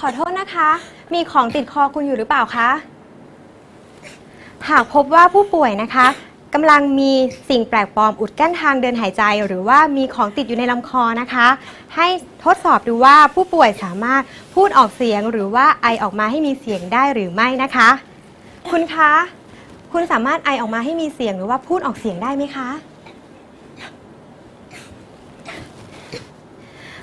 ขอโทษนะคะ มีของติดคอคุณอยู่หรือเปล่าคะ หากพบว่าผู้ป่วยนะคะกำลังมีสิ่งแปลกปลอมอุดกั้นทางเดินหายใจ หรือว่ามีของติดอยู่ในลำคอนะคะ ให้ทดสอบดูว่าผู้ป่วยสามารถพูดออกเสียงหรือว่าไอออกมาให้มีเสียงได้หรือไม่นะคะ คุณคะ คุณสามารถไอออกมาให้มีเสียงหรือว่าพูดออกเสียงได้ไหมคะ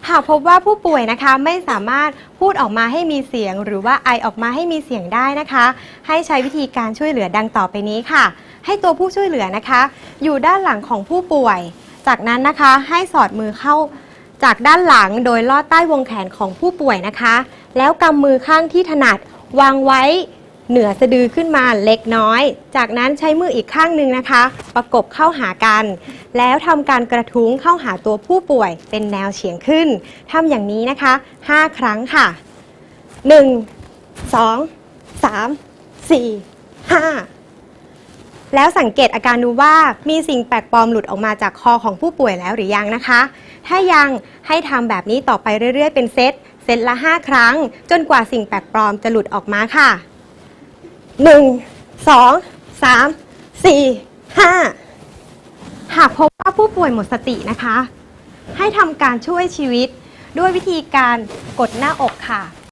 หากพบว่าผู้ป่วยนะคะไม่สามารถพูดออกมาให้มีเสียง หรือว่าไอออกมาให้มีเสียงได้นะคะ ให้ใช้วิธีการช่วยเหลือดังต่อไปนี้ค่ะ ให้ตัวผู้ช่วยเหลือนะคะ อยู่ด้านหลังของผู้ป่วย จากนั้นนะคะให้สอดมือเข้าจากด้านหลังโดยลอดใต้วงแขนของผู้ป่วยนะคะ แล้วกำมือข้างที่ถนัดวางไว้ เหนือสะดือขึ้นมาเล็กน้อย จากนั้นใช้มืออีกข้างหนึ่งนะคะ ประกบเข้าหากัน แล้วทำการกระทุ้งเข้าหาตัวผู้ป่วยเป็นแนวเฉียงขึ้นทำอย่างนี้นะคะ 5 ครั้งค่ะ 1 2 3 4 5 แล้วสังเกตอาการดูว่ามีสิ่งแปลกปลอมหลุดออกมาจากคอของผู้ป่วยแล้วหรือยังนะคะ ถ้ายังให้ทำแบบนี้ต่อไปเรื่อยๆ เป็นเซต เซตละ 5 ครั้ง จนกว่าสิ่งแปลกปลอมจะหลุดออกมาค่ะ หนึ่งสองสามสี่ห้าหากพบว่าผู้ป่วยหมดสตินะคะ ให้ทำการช่วยชีวิตด้วยวิธีการกดหน้าอกค่ะ